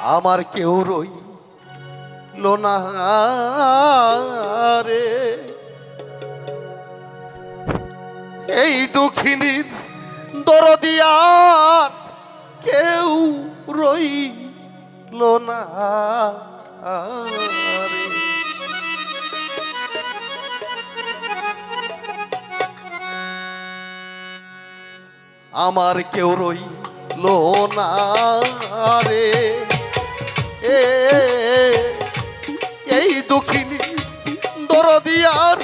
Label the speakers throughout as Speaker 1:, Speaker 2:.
Speaker 1: আমার কেউ রই রে। এই দুঃখিনীর দরদিয়ার কেউ রইল না রে। আমার কেউ রইল না রে। দরদিয়ার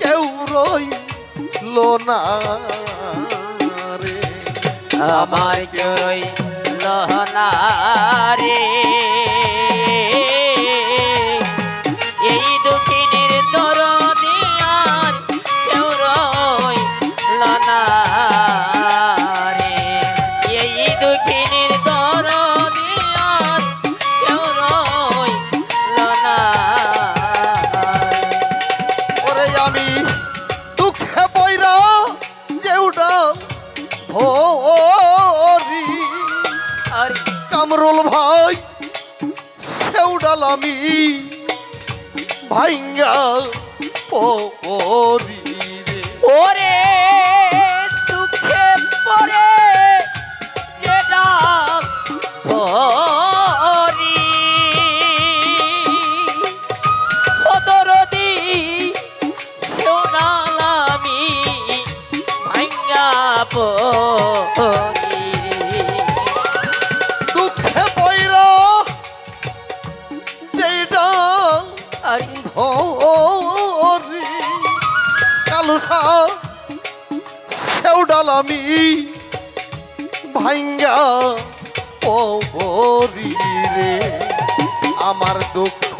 Speaker 1: কেউ রইল না রে।
Speaker 2: আমায় কেউ রইল রে
Speaker 1: কামরুল ভাই সেউডাল আমি ভাইঙ্গা পরি রে।
Speaker 2: ওরে!
Speaker 1: রে আমার দুঃখ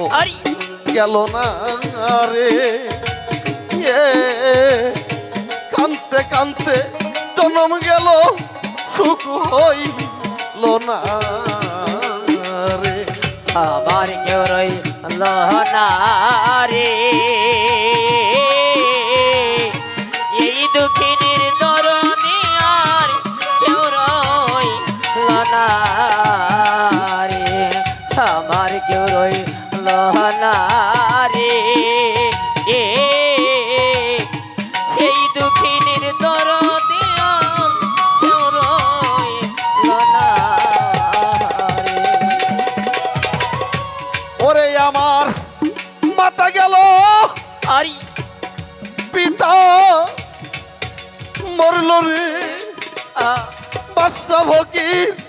Speaker 1: গেল না রে। কানতে কানতে জনম গেল সুখ হইল না রে।
Speaker 2: আমার কেউ রই লহনা রে আমার কেউ রই লহনা রে এ এই দুঃখিনীর দরদি আর কেউ রই লনা রে
Speaker 1: ওরে আমার মাতা গেল।
Speaker 2: আরি।
Speaker 1: পিতা মরল রে।
Speaker 2: আ।
Speaker 1: ফকির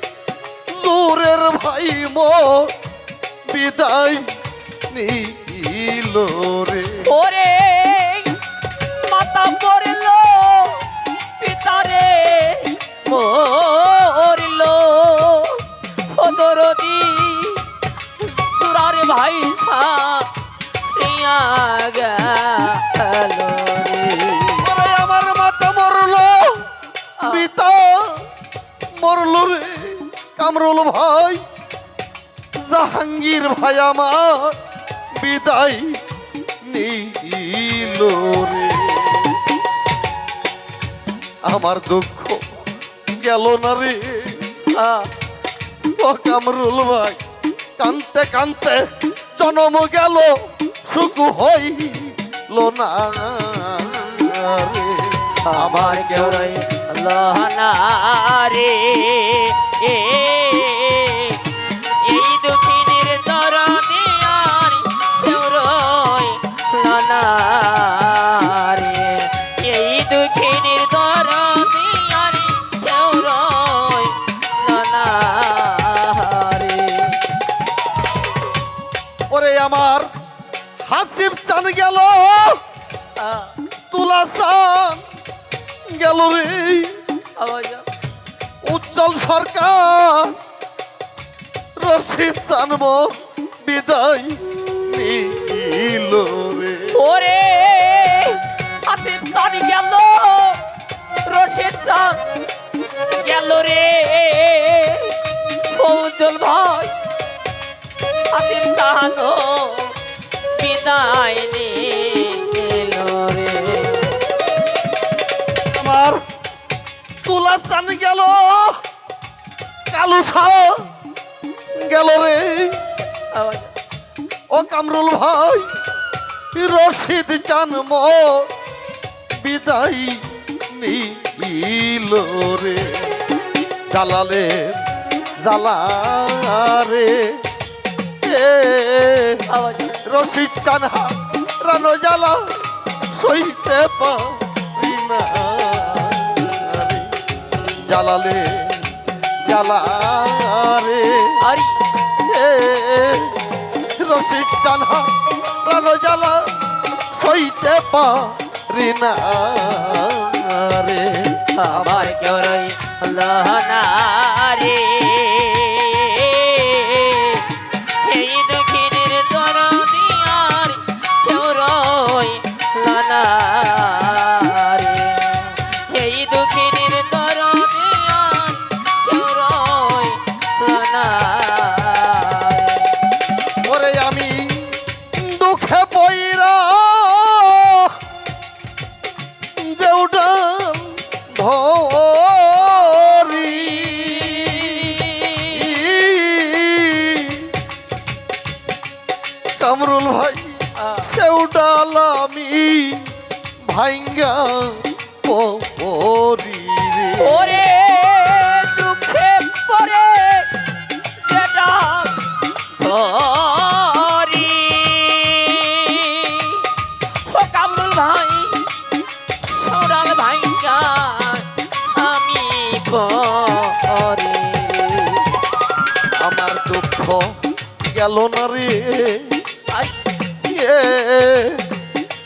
Speaker 1: জোরের ভাই মো, বিদায় নিল রে।
Speaker 2: ওরে, মাতা পড়ল পিতারে মরিল। তুরার ভাই সারিয়া গেল
Speaker 1: কামরুল ভাই, জাহাঙ্গীর ভাই আমার বিদায় নিল রে। আমার দুঃখ গেল না রে। কামরুল ভাই, কানতে কানতে জনম গেল, সুখ হইল না
Speaker 2: আমার কেউ রে।
Speaker 1: আমার হাসিব চান গেল। তুলা চান গেল রে। উজ্জ্বল সরকার রশিদ চানব, বিদায় নিল রে।
Speaker 2: ওরে আসিফ খান গেল রশিদ খান গেল রে। ফৌজুল ভাই আসিফ খান
Speaker 1: গেল। কালু শাহ গেল রে। ও কামরুল ভাই, রশিদ জানম বিদায় নিল রে। জালালে জালারে রশিদ চানহা, রানো জ্বালা সইতে পারি না। জ্বালালে জ্বালারে
Speaker 2: আরি।
Speaker 1: এ রসিক চানহা প্রাণ জ্বালা সইতে পারি না রে।
Speaker 2: আমার কেউ রই না
Speaker 1: কামরুল ভাই সে উঠাল আমি ভাইঙ্গা পরি রে।
Speaker 2: ওরে দুঃখে পরে যেটা ধরি। ও কামরুল ভাই সৌরাল ভাইয়া আমি পরে
Speaker 1: আমার দুঃখ গেল না রে।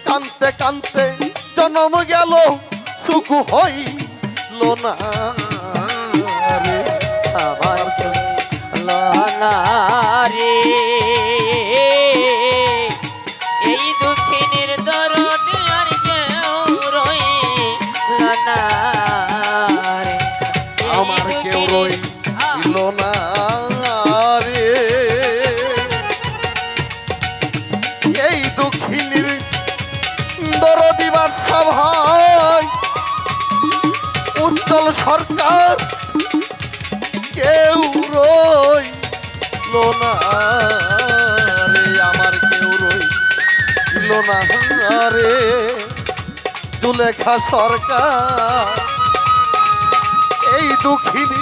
Speaker 1: কানতে কানতে জনম গেল সুখ হইল না
Speaker 2: আমার রে। রে
Speaker 1: আমার কেউ রইল না রে। সরকার এই দুঃখিনী